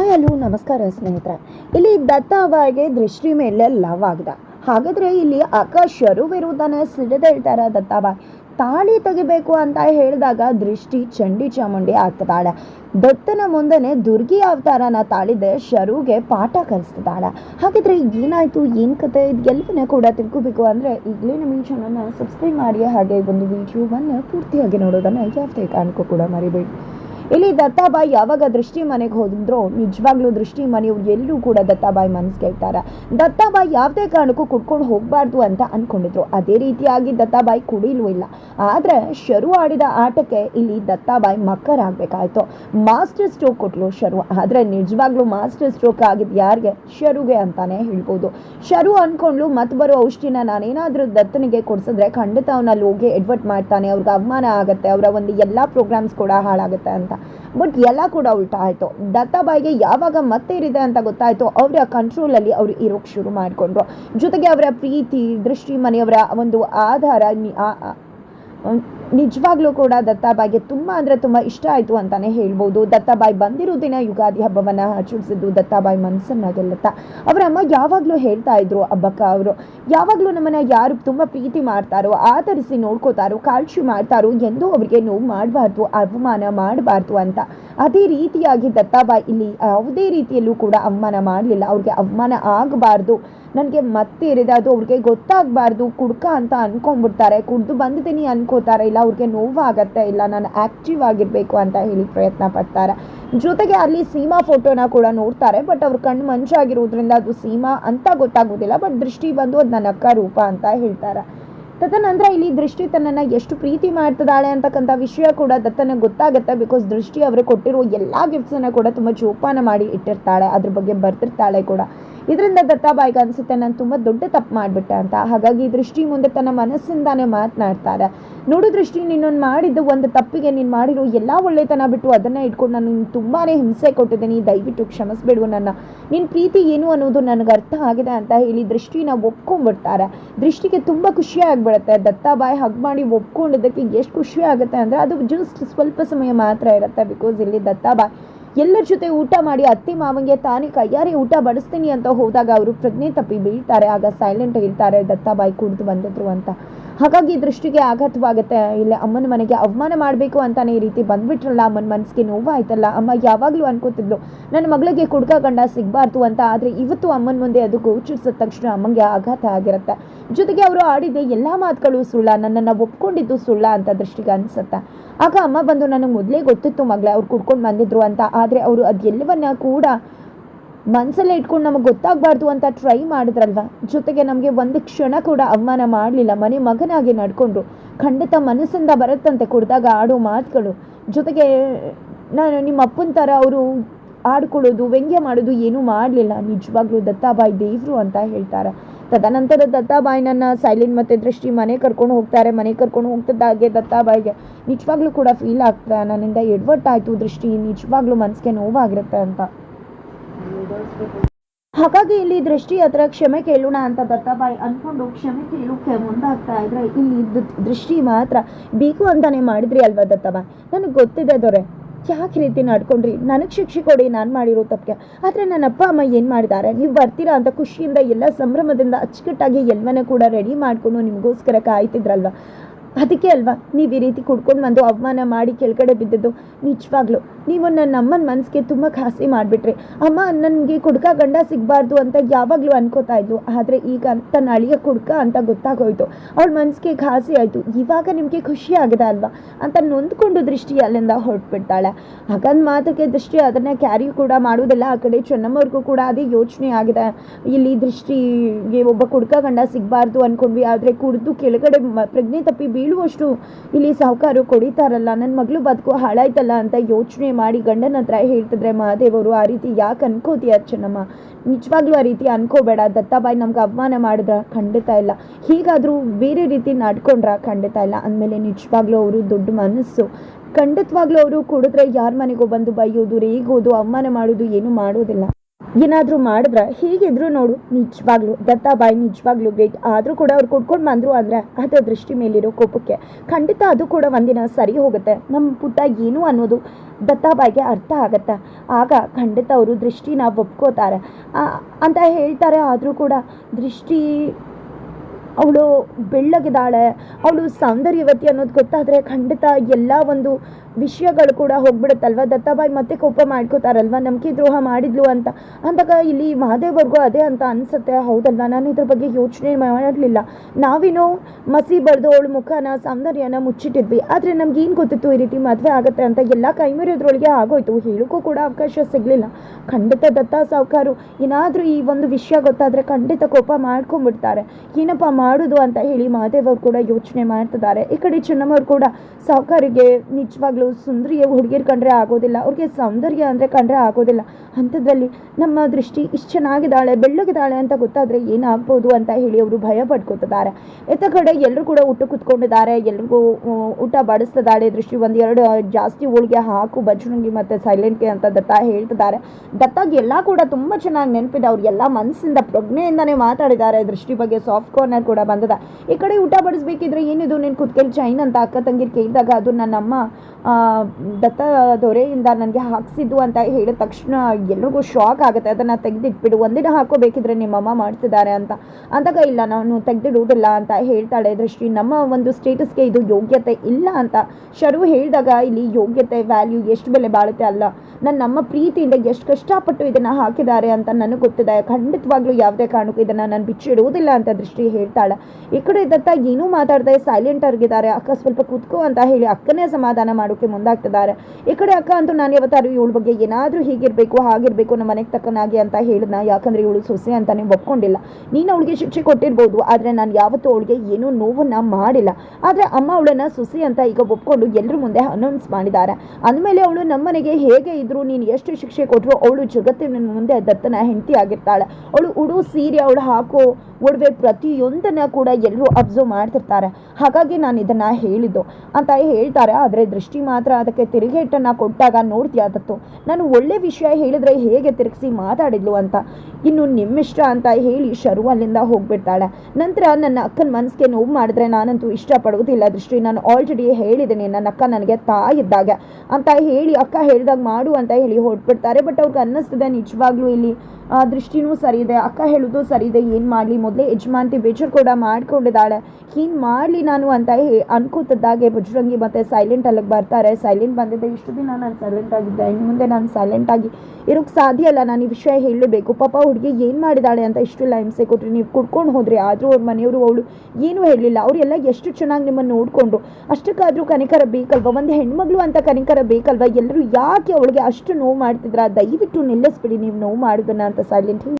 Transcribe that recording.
Hi, hello, ನಮಸ್ಕಾರ ಸ್ನೇಹಿತರೆ. ಇಲ್ಲಿ ದತ್ತಾಬಾಯಿಗೆ ದೃಷ್ಟಿ ಮೇಲೆ ಲವ್ ಆಗದ. ಹಾಗಾದ್ರೆ ಇಲ್ಲಿ ಆಕಾಶರು ವಿರುದ್ಧನೇ ಸಿಡಿದೇಳ್ತಾರ ದತ್ತಾವ ತಾಳಿ ತೆಗಿಬೇಕು ಅಂತ ಹೇಳಿದಾಗ ದೃಷ್ಟಿ ಚಂಡಿ ಚಾಮುಂಡಿ ಆಗ್ತದಾಳೆ ದತ್ತನ ಮುಂದೆನೆ ದುರ್ಗಿ ಅವತಾರನ ತಾಳಿದೆ ಶರುಗೆ ಪಾಠ ಕಲಿಸ್ತಿದ್ದಾಳೆ. ಹಾಗಿದ್ರೆ ಏನಾಯ್ತು? ಏನ್ ಕತೆ? ಇದು ಎಲ್ಲವನ್ನ ಕೂಡ ತಿಳ್ಕೋಬೇಕು ಅಂದ್ರೆ ಈಗಲೇ ನಮ್ಮ ಈ ಚಾನಲ್ನ ಸಬ್ಸ್ಕ್ರೈಬ್ ಮಾಡಿ ಹಾಗೆ ಒಂದು ವಿಡಿಯೋವನ್ನು ಪೂರ್ತಿಯಾಗಿ ನೋಡೋದನ್ನ ಯಾವುದೇ ಕಾರಣಕ್ಕೂ ಕೂಡ ಮರಿಬೇಡಿ. ಇಲ್ಲಿ ದತ್ತಾಬಾಯಿ ಯಾವಾಗ ದೃಷ್ಟಿ ಮನೆಗೆ ಹೋದ್ರು, ನಿಜವಾಗ್ಲೂ ದೃಷ್ಟಿ ಮನೆಯವ್ರು ಎಲ್ಲರೂ ಕೂಡ ದತ್ತಾಬಾಯಿ ಮನಸ್ಸು ಕೇಳ್ತಾರೆ. ದತ್ತಾಬಾಯಿ ಯಾವುದೇ ಕಾರಣಕ್ಕೂ ಕುಡ್ಕೊಂಡು ಹೋಗಬಾರ್ದು ಅಂತ ಅನ್ಕೊಂಡಿದ್ರು. ಅದೇ ರೀತಿಯಾಗಿ ದತ್ತಾಬಾಯಿ ಕುಡಿಲೂ ಇಲ್ಲ. ಆದ್ರೆ ಶರು ಆಡಿದ ಆಟಕ್ಕೆ ಇಲ್ಲಿ ದತ್ತಾಬಾಯಿ ಮಕ್ಕರಾಗಬೇಕಾಯ್ತು. Master stroke ಕೊಟ್ಲು Sharu. ಆದ್ರೆ ನಿಜವಾಗ್ಲೂ ಮಾಸ್ಟರ್ ಸ್ಟ್ರೋಕ್ ಆಗಿದ್ ಯಾರಿಗೆ? ಶರುಗೆ ಅಂತಾನೆ ಹೇಳ್ಬೋದು. ಶರು ಅನ್ಕೊಂಡ್ಲು ಮತ್ತೆ ಬರೋ ಔಷಧಿನ ನಾನೇನಾದ್ರೂ ದತ್ತನಿಗೆ ಕೊಡ್ಸಿದ್ರೆ ಖಂಡಿತ ಅವನಲ್ಲಿ ಹೋಗಿ ಎಡ್ವರ್ಟ್ ಮಾಡ್ತಾನೆ. ಅವ್ರಿಗೆ ಅವಮಾನ ಆಗುತ್ತೆ. ಅವರ ಒಂದು ಎಲ್ಲಾ ಪ್ರೋಗ್ರಾಮ್ಸ್ ಕೂಡ ಹಾಳಾಗುತ್ತೆ ಅಂತ. ಬಟ್ ಎಲ್ಲ ಕೂಡ ಉಲ್ಟಾ ಆಯ್ತು. ದತ್ತಾಬಾಯಿಗೆ ಯಾವಾಗ ಮತ್ತೆ ಇರಿದೆ ಅಂತ ಗೊತ್ತಾಯ್ತು. ಅವರ ಕಂಟ್ರೋಲಲ್ಲಿ ಅವರು ಇರೋಕ್ ಶುರು ಮಾಡಿಕೊಂಡ್ರು. ಜೊತೆಗೆ ಅವರ ಪ್ರೀತಿ, ದೃಷ್ಟಿ, ಮನೆಯವರ ಒಂದು ಆಧಾರ ನಿಜವಾಗ್ಲೂ ಕೂಡ ದತ್ತಾಬಾಯಿಗೆ ತುಂಬ ಅಂದರೆ ತುಂಬ ಇಷ್ಟ ಆಯಿತು ಅಂತಾನೆ ಹೇಳ್ಬೋದು. ದತ್ತಾಬಾಯಿ ಬಂದಿರೋ ದಿನ ಯುಗಾದಿ ಹಬ್ಬವನ್ನು ಆಚರಿಸಿದ್ದು ದತ್ತಾಬಾಯಿ ಮನಸ್ಸನ್ನ ಗೆಲ್ಲತ್ತ? ಅವರ ಅಮ್ಮ ಯಾವಾಗಲೂ ಹೇಳ್ತಾ ಇದ್ರು ಹಬ್ಬಕ್ಕ ಅವರು, ಯಾವಾಗಲೂ ನಮ್ಮನ್ನ ಯಾರು ತುಂಬ ಪ್ರೀತಿ ಮಾಡ್ತಾರೋ, ಆಧರಿಸಿ ನೋಡ್ಕೋತಾರೋ ಕಾಳಜಿ ಮಾಡ್ತಾರೋ, ಎಂದು ಅವರಿಗೆ ನೋವು ಮಾಡಬಾರ್ದು, ಅವಮಾನ ಮಾಡಬಾರ್ದು ಅಂತ. ಅದೇ ರೀತಿಯಾಗಿ ದತ್ತಾಬಾಯಿ ಇಲ್ಲಿ ಯಾವುದೇ ರೀತಿಯಲ್ಲೂ ಕೂಡ ಅವಮಾನ ಮಾಡಲಿಲ್ಲ. ಅವ್ರಿಗೆ ಅವಮಾನ ಆಗಬಾರ್ದು. ನನಗೆ ಮತ್ತೆ ಇರಿದೆ ಅದು ಅವ್ರಿಗೆ ಗೊತ್ತಾಗಬಾರ್ದು. ಕುಡ್ಕ ಅಂತ ಅನ್ಕೊಂಡ್ಬಿಡ್ತಾರೆ. ಕುಡ್ದು ಬಂದಿದ್ದೀನಿ ಅನ್ಕೋತಾರೆ. ಇಲ್ಲ ಅವ್ರಿಗೆ ನೋವಾಗತ್ತೆ ಇಲ್ಲ ನಾನು ಆಕ್ಟಿವ್ ಆಗಿರಬೇಕು ಅಂತ ಹೇಳಿ ಪ್ರಯತ್ನ ಪಡ್ತಾರೆ. ಜೊತೆಗೆ ಅಲ್ಲಿ ಸೀಮಾ ಫೋಟೋನ ಕೂಡ ನೋಡ್ತಾರೆ ಬಟ್ ಅವ್ರ ಕಣ್ಣು ಮಂಚಾಗಿರೋದ್ರಿಂದ ಅದು ಸೀಮಾ ಅಂತ ಗೊತ್ತಾಗೋದಿಲ್ಲ ಬಟ್ ದೃಷ್ಟಿ ಬಂದು ಅದು ನನ್ನ ಅಕ್ಕ ರೂಪ ಅಂತ ಹೇಳ್ತಾರೆ. ತದನಂತರ ಇಲ್ಲಿ ದೃಷ್ಟಿ ತನ್ನನ್ನು ಎಷ್ಟು ಪ್ರೀತಿ ಮಾಡ್ತಿದ್ದಾಳೆ ಅಂತಕ್ಕಂಥ ವಿಷಯ ಕೂಡ ದತ್ತನ ಗೊತ್ತಾಗುತ್ತೆ ಬಿಕಾಸ್ ದೃಷ್ಟಿ ಅವರು ಕೊಟ್ಟಿರೋ ಎಲ್ಲ ಗಿಫ್ಟ್ಸನ್ನು ಕೂಡ ತುಂಬ ಜೋಪಾನ ಮಾಡಿ ಇಟ್ಟಿರ್ತಾಳೆ, ಅದ್ರ ಬಗ್ಗೆ ಬರ್ತಿರ್ತಾಳೆ ಕೂಡ. ಇದರಿಂದ ದತ್ತಾಬಾಯಿಗೆ ಅನ್ಸುತ್ತೆ, ನಾನು ತುಂಬ ದೊಡ್ಡ ತಪ್ಪು ಮಾಡಿಬಿಟ್ಟೆ ಅಂತ. ಹಾಗಾಗಿ ದೃಷ್ಟಿ ಮುಂದೆ ತನ್ನ ಮನಸ್ಸಿಂದಾನೇ ಮಾತನಾಡ್ತಾರೆ. ನೋಡು ದೃಷ್ಟಿ ನೀನೊಂದು ಮಾಡಿದ್ದು ಒಂದು ತಪ್ಪಿಗೆ, ನೀನು ಮಾಡಿರೋ ಎಲ್ಲ ಒಳ್ಳೆತನ ಬಿಟ್ಟು ಅದನ್ನೇ ಇಟ್ಕೊಂಡು ನಾನು ನಿನ್ನ ತುಂಬಾ ಹಿಂಸೆ ಕೊಟ್ಟಿದ್ದೀನಿ. ದಯವಿಟ್ಟು ಕ್ಷಮಿಸ್ಬಿಡು ನನ್ನ. ನಿನ್ನ ಪ್ರೀತಿ ಏನು ಅನ್ನೋದು ನನಗೆ ಅರ್ಥ ಆಗಿದೆ ಅಂತ ಹೇಳಿ ದೃಷ್ಟಿನ ಒಪ್ಕೊಂಡ್ಬಿಡ್ತಾರೆ. ದೃಷ್ಟಿಗೆ ತುಂಬ ಖುಷಿ ಆಗ್ಬಿಡುತ್ತೆ. ದತ್ತಾಬಾಯಿ ಹಗ್ ಮಾಡಿ ಒಪ್ಕೊಂಡಿದ್ದಕ್ಕೆ ಎಷ್ಟು ಖುಷಿ ಆಗುತ್ತೆ ಅಂದರೆ ಅದು ಜಸ್ಟ್ ಸ್ವಲ್ಪ ಸಮಯ ಮಾತ್ರ ಇರುತ್ತೆ ಬಿಕಾಸ್ ಇಲ್ಲಿ ದತ್ತಾಬಾಯಿ ಎಲ್ಲರ ಜೊತೆ ಊಟ ಮಾಡಿ ಅತ್ತಿ ಮಾವಂಗೆ ತಾನೇ ಕೈಯಾರೆ ಊಟ ಬಡಿಸ್ತೀನಿ ಅಂತ ಹೋದಾಗ ಅವರು ಪ್ರಜ್ಞೆ ತಪ್ಪಿ ಬೀಳ್ತಾರೆ. ಆಗ ಸೈಲೆಂಟ್ ಇರ್ತಾರೆ ದತ್ತಾಬಾಯಿ ಕುಡಿದು ಬಂದಿದ್ರು ಅಂತ. ಹಾಗಾಗಿ ದೃಷ್ಟಿಗೆ ಆಘಾತವಾಗುತ್ತೆ. ಇಲ್ಲ ಅಮ್ಮನ ಮನೆಗೆ ಅವಮಾನ ಮಾಡಬೇಕು ಅಂತಾನೆ ಈ ರೀತಿ ಬಂದ್ಬಿಟ್ರಲ್ಲ ಅಮ್ಮನ ಮನಸ್ಸಿಗೆ ನೋವಾಯ್ತಲ್ಲ. ಅಮ್ಮ ಯಾವಾಗಲೂ ಅನ್ಕೋತಿದ್ಲು, ನನ್ನ ಮಗಳಿಗೆ ಕುಡ್ಕ ಗಂಡ ಸಿಗಬಾರ್ದು ಅಂತ, ಆದರೆ ಇವತ್ತು ಅಮ್ಮನ ಮುಂದೆ ಅದು ಗೋಚರಿಸಿದ ತಕ್ಷಣ ಅಮ್ಮಂಗೆ ಆಘಾತ ಆಗಿರುತ್ತೆ. ಜೊತೆಗೆ ಅವರು ಆಡಿದ ಎಲ್ಲ ಮಾತುಗಳು ಸುಳ್ಳ, ನನ್ನನ್ನು ಒಪ್ಕೊಂಡಿದ್ದು ಸುಳ್ಳ ಅಂತ ದೃಷ್ಟಿಗೆ ಅನಿಸುತ್ತೆ. ಆಗ ಅಮ್ಮ ಬಂದು, ನನಗೆ ಮೊದಲೇ ಗೊತ್ತಿತ್ತು ಮಗಳೇ, ಅವ್ರು ಕುಡ್ಕೊಂಡು ಬಂದಿದ್ರು ಅಂತ, ಆದರೆ ಅವರು ಅದೆಲ್ಲವನ್ನ ಕೂಡ ಮನಸ್ಸಲ್ಲೇ ಇಟ್ಕೊಂಡು ನಮಗೆ ಗೊತ್ತಾಗಬಾರ್ದು ಅಂತ ಟ್ರೈ ಮಾಡಿದ್ರಲ್ವ? ಜೊತೆಗೆ ನಮಗೆ ಒಂದು ಕ್ಷಣ ಕೂಡ ಅವಮಾನ ಮಾಡಲಿಲ್ಲ. ಮನೆ ಮಗನಾಗಿ ನಡ್ಕೊಂಡ್ರು ಖಂಡಿತ ಮನಸ್ಸಿಂದ ಬರುತ್ತಂತೆ ಕುಡ್ದಾಗ ಆಡೋ ಮಾತುಗಳು. ಜೊತೆಗೆ ನಾನು ನಿಮ್ಮ ಅಪ್ಪನ ಥರ ಅವರು ಆಡ್ಕೊಳ್ಳೋದು, ವ್ಯಂಗ್ಯ ಮಾಡೋದು ಏನೂ ಮಾಡಲಿಲ್ಲ. ನಿಜವಾಗ್ಲೂ ದತ್ತಾಬಾಯಿ ದೇವರು ಅಂತ ಹೇಳ್ತಾರೆ. ತದನಂತರ ದತ್ತಾಬಾಯಿನನ್ನ ಸೈಲೆಂಟ್ ಮತ್ತೆ ದೃಷ್ಟಿ ಮನೆ ಕರ್ಕೊಂಡು ಹೋಗ್ತಾರೆ. ಮನೆ ಕರ್ಕೊಂಡು ಹೋಗ್ತಿದ್ದಾಗೆ ದತ್ತಾಬಾಯಿಗೆ ನಿಜವಾಗ್ಲೂ ಕೂಡ ಫೀಲ್ ಆಗ್ತಾ, ನನ್ನಿಂದ ಎಡ್ವರ್ಟ್ ಆಯಿತು ದೃಷ್ಟಿ ನಿಜವಾಗ್ಲೂ ಮನಸ್ಸಿಗೆ ನೋವಾಗಿರುತ್ತೆ ಅಂತ. ಹಾಗಾಗಿ ಇಲ್ಲಿ ದೃಷ್ಟಿ ಹತ್ರ ಕ್ಷಮೆ ಕೇಳೋಣ ಅಂತ ದತ್ತಾಬಾಯಿ ಅನ್ಕೊಂಡು ಕ್ಷಮೆ ಕೇಳೋಕೆ ಮುಂದಾಗ್ತಾ ಇದ್ರೆ ಇಲ್ಲಿ ದೃಷ್ಟಿ ಮಾತ್ರ ಬೇಕು ಅಂತಾನೆ ಮಾಡಿದ್ರಿ ಅಲ್ವಾ ದತ್ತಾಬಾಯಿ? ನನಗೆ ಗೊತ್ತಿದೆ ದೊರೆ. ಯಾಕೆ ರೀತಿ ನಡ್ಕೊಂಡ್ರಿ? ನನಗೆ ಶಿಕ್ಷೆ ಕೊಡಿ, ನಾನು ಮಾಡಿರೋ ತಪ್ಪಿಗೆ. ಆದರೆ ನನ್ನ ಅಪ್ಪ, ಅಮ್ಮ ಏನು ಮಾಡಿದ್ದಾರೆ? ನೀವು ಬರ್ತೀರಾ ಅಂತ ಖುಷಿಯಿಂದ ಎಲ್ಲ ಸಂಭ್ರಮದಿಂದ ಅಚ್ಚುಕಟ್ಟಾಗಿ ಎಲ್ಲವನ್ನೂ ಕೂಡ ರೆಡಿ ಮಾಡಿಕೊಂಡು ನಿಮಗೋಸ್ಕರ ಕಾಯ್ತಿದ್ರಲ್ವ? ಅದಕ್ಕೆ ಅಲ್ವಾ? ನೀವು ಈ ರೀತಿ ಕುಡ್ಕೊಂಡು ಬಂದು ಅವಮಾನ ಮಾಡಿ ಕೆಳಗಡೆ ಬಿದ್ದಿದ್ದು ನಿಜವಾಗ್ಲೂ. ನೀವು ನನ್ನ ಅಮ್ಮನ ಮನಸ್ಸಿಗೆ ತುಂಬ ಖಾಸಿ ಮಾಡಿಬಿಟ್ರಿ. ಅಮ್ಮ ನನಗೆ ಕುಡ್ಕ ಗಂಡ ಸಿಗಬಾರ್ದು ಅಂತ ಯಾವಾಗಲೂ ಅನ್ಕೋತಾ ಇದ್ಲು. ಆದರೆ ಈಗ ತನ್ನ ಅಳಿಯ ಕುಡ್ಕ ಅಂತ ಗೊತ್ತಾಗೋಯ್ತು. ಅವಳ ಮನಸ್ಸಿಗೆ ಖಾಸಿ ಆಯಿತು. ಇವಾಗ ನಿಮಗೆ ಖುಷಿ ಆಗಿದೆ ಅಲ್ವಾ? ಅಂತ ನೊಂದ್ಕೊಂಡು ದೃಷ್ಟಿ ಅಲ್ಲಿಂದ ಹೊರಟ್ಬಿಡ್ತಾಳೆ ಹಾಗಂದ ಮಾತಕ್ಕೆ ದೃಷ್ಟಿ ಅದನ್ನು ಕ್ಯಾರಿ ಕೂಡ ಮಾಡೋದಿಲ್ಲ ಆ ಕಡೆ ಚೆನ್ನಮ್ಮವ್ರಿಗೂ ಕೂಡ ಅದೇ ಯೋಚನೆ ಆಗಿದೆ. ಇಲ್ಲಿ ದೃಷ್ಟಿಗೆ ಒಬ್ಬ ಕುಡ್ಕ ಗಂಡ ಸಿಗಬಾರ್ದು ಅಂದ್ಕೊಂಡ್ವಿ ಆದರೆ ಕುಡಿದು ಕೆಳಗಡೆ ಪ್ರಜ್ಞೆ ತಪ್ಪಿ ಬೀಳುವಷ್ಟು ಇಲ್ಲಿ ಸಾಹುಕಾರು ಕೊಡಿತಾರಲ್ಲ ನನ್ನ ಮಗಳು ಬದುಕು ಹಾಳಾಯ್ತಲ್ಲ ಅಂತ ಯೋಚನೆ ಮಾಡಿ ಗಂಡನ ಹತ್ರ ಹೇಳ್ತಿದ್ರೆ ಮಹಾದೇವರು ಆ ರೀತಿ ಯಾಕೆ ಅನ್ಕೋತೀಯ ಚೆನ್ನಮ್ಮ ನಿಜವಾಗ್ಲೂ ಆ ರೀತಿ ಅನ್ಕೋಬೇಡ. ದತ್ತಾಬಾಯಿ ನಮ್ಗೆ ಅವಮಾನ ಮಾಡಿದ್ರ ಖಂಡಿತ ಇಲ್ಲ. ಹೀಗಾದರೂ ಬೇರೆ ರೀತಿ ನಡ್ಕೊಂಡ್ರ ಖಂಡಿತ ಇಲ್ಲ. ಅಂದಮೇಲೆ ನಿಜವಾಗ್ಲೂ ಅವರು ದೊಡ್ಡ ಮನಸ್ಸು. ಖಂಡಿತವಾಗ್ಲೂ ಅವರು ಕುಡಿದ್ರೆ ಯಾರ ಮನೆಗೋ ಬಂದು ಬೈಯೋದು ರೇಗೋದು ಅವಮಾನ ಮಾಡೋದು, ಏನು ಮಾಡೋದಿಲ್ಲ. ಏನಾದರೂ ಮಾಡಿದ್ರೆ ಹೀಗಿದ್ರು ನೋಡು, ನಿಜವಾಗ್ಲು ದತ್ತಾಬಾಯಿ ನಿಜವಾಗ್ಲೂ ಗ್ರೇಟ್ ಆದರೂ ಕೂಡ ಅವ್ರು ಕುಡ್ಕೊಂಡು ಬಂದರು ಅಂದರೆ ಅದರ ದೃಷ್ಟಿ ಮೇಲಿರೋ ಕೋಪಕ್ಕೆ. ಖಂಡಿತ ಅದು ಕೂಡ ಒಂದಿನ ಸರಿ ಹೋಗುತ್ತೆ. ನಮ್ಮ ಪುಟ್ಟ ಏನು ಅನ್ನೋದು ದತ್ತಾಬಾಯಿಗೆ ಅರ್ಥ ಆಗತ್ತೆ. ಆಗ ಖಂಡಿತ ಅವರು ದೃಷ್ಟಿನ ಒಪ್ಕೋತಾರೆ. ಅಂತ ಹೇಳ್ತಾರೆ, ಆದರೂ ಕೂಡ ದೃಷ್ಟಿ ಅವಳು ಬೆಳ್ಳಗಿದ್ದಾಳೆ, ಅವಳು ಸೌಂದರ್ಯವತಿ ಅನ್ನೋದು ಗೊತ್ತಾದರೆ ಖಂಡಿತ ಎಲ್ಲ ಒಂದು ವಿಷಯಗಳು ಕೂಡ ಹೋಗ್ಬಿಡುತ್ತಲ್ವ? ದತ್ತಾಬಾಯಿ ಮತ್ತೆ ಕೋಪ ಮಾಡ್ಕೋತಾರಲ್ವ? ನಂಬಿಕೆ ದ್ರೋಹ ಮಾಡಿದ್ಲು ಅಂತ. ಅಂದಾಗ ಇಲ್ಲಿ ಮಹಾದೇವ್ರಿಗೂ ಅದೇ ಅಂತ ಅನ್ಸುತ್ತೆ. ಹೌದಲ್ವಾ? ನಾನು ಇದ್ರ ಬಗ್ಗೆ ಯೋಚನೆ ಮಾಡಲಿಲ್ಲ. ನಾವೇನೋ ಮಸಿ ಬರೆದು ಅವಳ ಮುಖನ, ಸೌಂದರ್ಯನ ಮುಚ್ಚಿಟ್ಟಿದ್ವಿ. ಆದರೆ ಏನು ಗೊತ್ತಿತ್ತು ಈ ರೀತಿ ಮದುವೆ ಆಗುತ್ತೆ ಅಂತ? ಎಲ್ಲ ಕೈ ಮುರಿಯೋದ್ರೊಳಗೆ ಆಗೋಯ್ತು. ಹೇಳೋಕ್ಕೂ ಕೂಡ ಅವಕಾಶ ಸಿಗಲಿಲ್ಲ. ಖಂಡಿತ ದತ್ತ ಸಾವುಕಾರು, ಏನಾದರೂ ಈ ಒಂದು ವಿಷಯ ಗೊತ್ತಾದರೆ ಖಂಡಿತ ಕೋಪ ಮಾಡ್ಕೊಂಡ್ಬಿಡ್ತಾರೆ. ಏನಪ್ಪ ಮಾಡೋದು ಅಂತ ಹೇಳಿ ಮಹಾದೇವ್ ಕೂಡ ಯೋಚನೆ ಮಾಡ್ತಿದ್ದಾರೆ. ಈ ಕಡೆ ಚೆನ್ನಮ್ಮವ್ರು ಕೂಡ ಸಾವುಕಾರಿಗೆ ನಿಜವಾಗ್ಲೂ ಸುಂದರಿಯ ಹುಡುಗಿರು ಕಂಡ್ರೆ ಆಗೋದಿಲ್ಲ, ಅವ್ರಿಗೆ ಸೌಂದರ್ಯ ಅಂದರೆ ಕಂಡ್ರೆ ಆಗೋದಿಲ್ಲ. ಅಂಥದ್ರಲ್ಲಿ ನಮ್ಮ ದೃಷ್ಟಿ ಇಷ್ಟು ಚೆನ್ನಾಗಿದ್ದಾಳೆ, ಬೆಳ್ಳಗಿದ್ದಾಳೆ ಅಂತ ಗೊತ್ತಾದರೆ ಏನಾಗ್ಬೋದು ಅಂತ ಹೇಳಿ ಅವರು ಭಯ ಪಡ್ಕೊತಿದ್ದಾರೆ. ಎತ್ತ ಕಡೆ ಎಲ್ಲರೂ ಕೂಡ ಊಟ ಕುತ್ಕೊಂಡಿದ್ದಾರೆ, ಎಲ್ರಿಗೂ ಊಟ ಬಡಿಸ್ತಿದ್ದಾಳೆ ದೃಷ್ಟಿ ಒಂದು ಎರಡು ಜಾಸ್ತಿ ಹೋಳಿಗೆ ಹಾಕು ಬಜರಂಗಿ ಮತ್ತು ಸೈಲೆಂಟ್ಗೆ ಅಂತ ದತ್ತ ಹೇಳ್ತಿದ್ದಾರೆ. ದತ್ತಾಗಿ ಎಲ್ಲ ಕೂಡ ತುಂಬ ಚೆನ್ನಾಗಿ ನೆನಪಿದೆ. ಅವ್ರು ಎಲ್ಲ ಮನಸ್ಸಿಂದ ಪ್ರಜ್ಞೆಯಿಂದನೇ ಮಾತಾಡಿದ್ದಾರೆ. ದೃಷ್ಟಿ ಬಗ್ಗೆ ಸಾಫ್ಟ್ ಕಾರ್ನರ್ ಕೂಡ ಬಂದದ. ಈ ಕಡೆ ಊಟ ಬಡಿಸ್ಬೇಕಿದ್ರೆ ಏನಿದು? ನೀನು ಕುತ್ಕೆಲ್ ಚೈನ್ ಅಂತ ಅಕ್ಕ ತಂಗಿರ್ ಕೇಳಿದಾಗ ಅದು ನನ್ನಮ್ಮ ದತ್ತ ದೊರೆಯಿಂದ ನನಗೆ ಹಾಕ್ಸಿದ್ದು ಅಂತ ಹೇಳಿದ ತಕ್ಷಣ ಎಲ್ರಿಗೂ ಶಾಕ್ ಆಗುತ್ತೆ. ಅದನ್ನು ತೆಗೆದಿಟ್ಬಿಡು, ಒಂದಿನ ಹಾಕೋಬೇಕಿದ್ರೆ ನಿಮ್ಮಮ್ಮ ಮಾಡ್ತಿದ್ದಾರೆ ಅಂತ. ಅಂದಾಗ ಇಲ್ಲ, ನಾನು ತೆಗೆದಿಡುವುದಿಲ್ಲ ಅಂತ ಹೇಳ್ತಾಳೆ ದೃಷ್ಟಿ. ನಮ್ಮ ಒಂದು ಸ್ಟೇಟಸ್ಗೆ ಇದು ಯೋಗ್ಯತೆ ಇಲ್ಲ ಅಂತ. ಶರು ಹೇಳಿದಾಗ ಇಲ್ಲಿ ಯೋಗ್ಯತೆ ವ್ಯಾಲ್ಯೂ ಎಷ್ಟು ಬೆಲೆ ಬಾಳುತ್ತೆ ಅಲ್ಲ. ನನ್ನ ನಮ್ಮ ಪ್ರೀತಿಯಿಂದ ಎಷ್ಟು ಕಷ್ಟಪಟ್ಟು ಇದನ್ನು ಹಾಕಿದ್ದಾರೆ ಅಂತ ನನಗೆ ಗೊತ್ತಿದೆ. ಖಂಡಿತವಾಗ್ಲೂ ಯಾವುದೇ ಕಾರಣಕ್ಕೂ ಇದನ್ನು ನಾನು ಬಿಚ್ಚಿಡುವುದಿಲ್ಲ ಅಂತ ದೃಷ್ಟಿ ಹೇಳ್ತಾಳೆ. ಈ ಕಡೆ ದತ್ತ ಏನೂ ಮಾತಾಡದೆ ಸೈಲೆಂಟ್ ಆಗಿದ್ದಾರೆ ಅಕ್ಕ ಸ್ವಲ್ಪ ಕೂತ್ಕೋ ಅಂತ ಹೇಳಿ ಅಕ್ಕನೇ ಸಮಾಧಾನ ಮಾಡೋಕೆ ಮುಂದಾಗ್ತಿದ್ದಾರೆ. ಈ ಕಡೆ ಅಕ್ಕ ಅಂತೂ ನಾನು ಯಾವತ್ತಾರು ಇವಳ ಬಗ್ಗೆ ಏನಾದರೂ ಹೀಗಿರಬೇಕು, ಹಾಗಿರಬೇಕು ನಮ್ಮ ಮನೆಗೆ ತಕ್ಕನಾಗಿ ಅಂತ ಹೇಳಿದ್ನ. ಯಾಕಂದ್ರೆ ಇವಳು ಸೊಸೆ ಅಂತಾನೆ ಒಪ್ಕೊಂಡಿಲ್ಲ. ನೀನು ಅವಳಿಗೆ ಶಿಕ್ಷೆ ಕೊಟ್ಟಿರ್ಬೋದು, ಆದರೆ ನಾನು ಯಾವತ್ತೂ ಅವಳಿಗೆ ಏನೂ ನೋವನ್ನು ಮಾಡಿಲ್ಲ. ಆದರೆ ಅಮ್ಮ ಅವಳನ್ನ ಸೊಸೆ ಅಂತ ಈಗ ಒಪ್ಕೊಂಡು ಎಲ್ಲರ ಮುಂದೆ ಅನೌನ್ಸ್ ಮಾಡಿದ್ದಾರೆ. ಅಂದಮೇಲೆ ಅವಳು ನಮ್ಮನೆಗೆ ಹೇಗೆ ಇದ್ರು, ನೀನು ಎಷ್ಟು ಶಿಕ್ಷೆ ಕೊಟ್ಟರು ಅವಳು ಜಗತ್ತಿನ ಮುಂದೆ ದತ್ತನ ಹೆಂಡತಿ ಆಗಿರ್ತಾಳೆ. ಅವಳು ಉಡು ಸೀರೆ, ಅವಳು ಹಾಕೋ ಒಡವೆ ಪ್ರತಿಯೊಂದನ್ನ ಕೂಡ ಎಲ್ಲರೂ ಅಬ್ಸರ್ವ್ ಮಾಡ್ತಿರ್ತಾರೆ. ಹಾಗಾಗಿ ನಾನು ಇದನ್ನ ಹೇಳಿದ್ದು. ಅಂತ ಹೇಳ್ತಾರೆ, ಆದರೆ ದೃಷ್ಟಿ ಮಾತ್ರ ಅದಕ್ಕೆ ತಿರುಗೇಟನ್ನು ಕೊಟ್ಟಾಗ ನೋಡ್ತೀಯಾದತ್ತು ನಾನು ಒಳ್ಳೆ ವಿಷಯ ಹೇಳಿದ್ರೆ ಹೇಗೆ ತಿರುಗಿಸಿ ಮಾತಾಡಿದ್ಲು ಅಂತ? ಇನ್ನು ನಿಮ್ಮಿಷ್ಟ ಅಂತ ಹೇಳಿ ಶರು ಅಲ್ಲಿಂದ ಹೋಗ್ಬಿಡ್ತಾಳೆ. ನಂತರ ನನ್ನ ಅಕ್ಕನ ಮನಸ್ಸಿಗೆ ನೋವು ಮಾಡಿದ್ರೆ ನಾನಂತೂ ಇಷ್ಟಪಡುವುದಿಲ್ಲ ದೃಷ್ಟಿ. ನಾನು ಆಲ್ರೆಡಿ ಹೇಳಿದ್ದೀನಿ ನನ್ನ ಅಕ್ಕ ನನಗೆ ತಾಯಿದ್ದಾಗ ಅಂತ ಹೇಳಿ ಅಕ್ಕ ಹೇಳಿದಾಗ ಮಾಡು ಅಂತ ಹೇಳಿ ಹೊರಟ್ಬಿಡ್ತಾರೆ. ಬಟ್ ಅವ್ರಿಗೆ ಅನ್ನಿಸ್ತದೆ, ನಿಜವಾಗ್ಲೂ ಇಲ್ಲಿ ದೃಷ್ಟಿನೂ ಸರಿ ಇದೆ ಅಕ್ಕ ಹೇಳೋದು ಸರಿ ಇದೆ ಏನು ಮಾಡಲಿ? ಮೊದಲೇ ಯಜಮಾನ್ತಿ ಬೇಜಾರು ಕೂಡ ಮಾಡ್ಕೊಂಡಿದ್ದಾಳೆ. ಹೀನ್ ಮಾಡಲಿ ನಾನು ಅಂತ ಹೇ ಅನ್ಕೋತಿದ್ದಾಗೆ ಬಜರಂಗಿ ಮತ್ತು ಸೈಲೆಂಟ್ ಅಲ್ಲಿಗೆ ಬರ್ತಾರೆ. ಸೈಲೆಂಟ್ ಬಂದಿದ್ದೆ ಇಷ್ಟು ದಿನ ನಾನು ಸೈಲೆಂಟ್ ಆಗಿದ್ದೆ, ಇನ್ನು ಮುಂದೆ ನಾನು ಸೈಲೆಂಟ್ ಆಗಿ ಇರೋಕ್ಕೆ ಸಾಧ್ಯ ಅಲ್ಲ ನಾನು ಈ ವಿಷಯ ಹೇಳಲೇಬೇಕು. ಪಾಪ ಹುಡುಗಿ ಏನು ಮಾಡಿದ್ದಾಳೆ ಅಂತ ಇಷ್ಟು ಹಿಂಸೆ ಕೊಟ್ಟರೆ ನೀವು ಕುಡ್ಕೊಂಡು ಹೋದ್ರಿ. ಆದರೂ ಅವ್ರ ಮನೆಯವರು ಅವಳು ಏನೂ ಹೇಳಲಿಲ್ಲ. ಅವರೆಲ್ಲ ಎಷ್ಟು ಚೆನ್ನಾಗಿ ನಿಮ್ಮನ್ನು ನೋಡಿಕೊಂಡ್ರು. ಅಷ್ಟಕ್ಕಾದರೂ ಕನಿಕರ ಬೇಕಲ್ವ? ಒಂದು ಹೆಣ್ಮಗಳು ಅಂತ ಕನಿಕರ ಬೇಕಲ್ವ? ಎಲ್ಲರೂ ಯಾಕೆ ಅವಳಿಗೆ ಅಷ್ಟು ನೋವು ಮಾಡ್ತಿದ್ರ? ದಯವಿಟ್ಟು ನಿಲ್ಲಿಸ್ಬಿಡಿ. ನೀವು ನೋವು ಮಾಡೋದನ್ನ ಅಂತ ಸೈಲೆಂಟ್